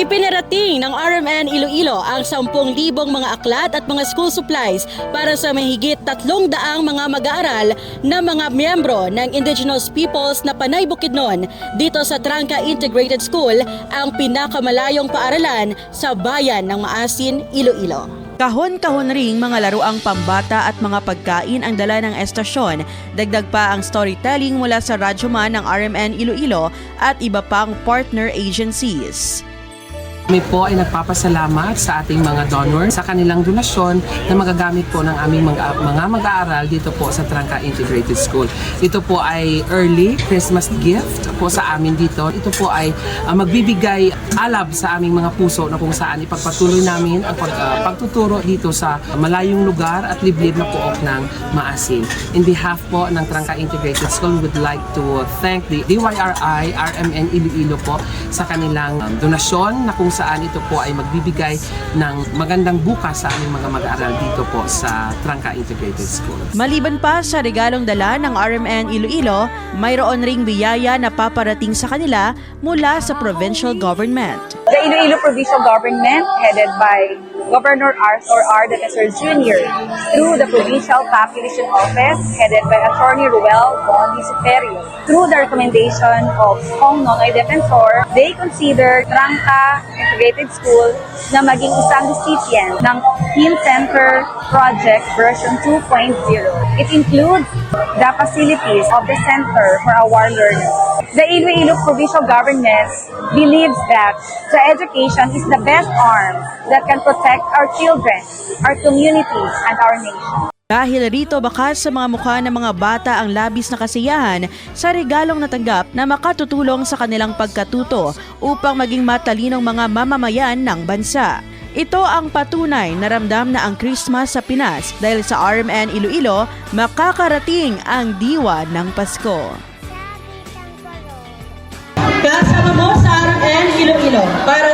Ipinarating ng RMN Iloilo ang 10,000 mga aklat at mga school supplies para sa mahigit 300 mga mag-aaral na mga miyembro ng Indigenous Peoples na Panay Bukidnon dito sa Trangka Integrated School, ang pinakamalayong paaralan sa bayan ng Maasin, Iloilo. Kahon-kahon ring mga laruang pambata at mga pagkain ang dala ng estasyon. Dagdag pa ang storytelling mula sa radyoman ng RMN Iloilo at iba pang partner agencies. Kami po ay nagpapasalamat sa ating mga donors sa kanilang donasyon na magagamit po ng aming mga, mga mag-aaral dito po sa Trangka Integrated School. Ito po ay early Christmas gift po sa amin dito. Ito po ay ah, magbibigay alab sa aming mga puso na kung saan ipagpatuloy namin ang pag, ah, pagtuturo dito sa malayong lugar at liblib na pook ng Maasin. In behalf po ng Trangka Integrated School, we would like to thank the DYRI, RMN Iloilo po sa kanilang um, donasyon na kung saan ito po ay magbibigay ng magandang bukas sa aming mga mag-aaral dito po sa Trangka Integrated School. Maliban pa sa regalong dala ng RMN Iloilo, mayroon ring biyaya na paparating sa kanila mula sa provincial government. The Iloilo Provincial Government, headed by Governor Arthur R. Defensor Jr., through the Provincial Population Office, headed by Attorney Ruel Bondi Superio, through the recommendation of Hong Nonoy Defensor, they consider Trangka Integrated School na maging isang recipient ng Team Center Project version 2.0. It includes the facilities of the Center for Our Learners. The Iloilo Provincial Government believes that the education is the best arm that can protect our children, our communities, and our nation. Dahil rito bakas sa mga mukha ng mga bata ang labis na kasiyahan sa regalong natanggap na makatutulong sa kanilang pagkatuto upang maging matalinong mga mamamayan ng bansa. Ito ang patunay na ramdam na ang Christmas sa Pinas dahil sa RMN Iloilo makakarating ang diwa ng Pasko. Kasama mo sa RMN Iloilo para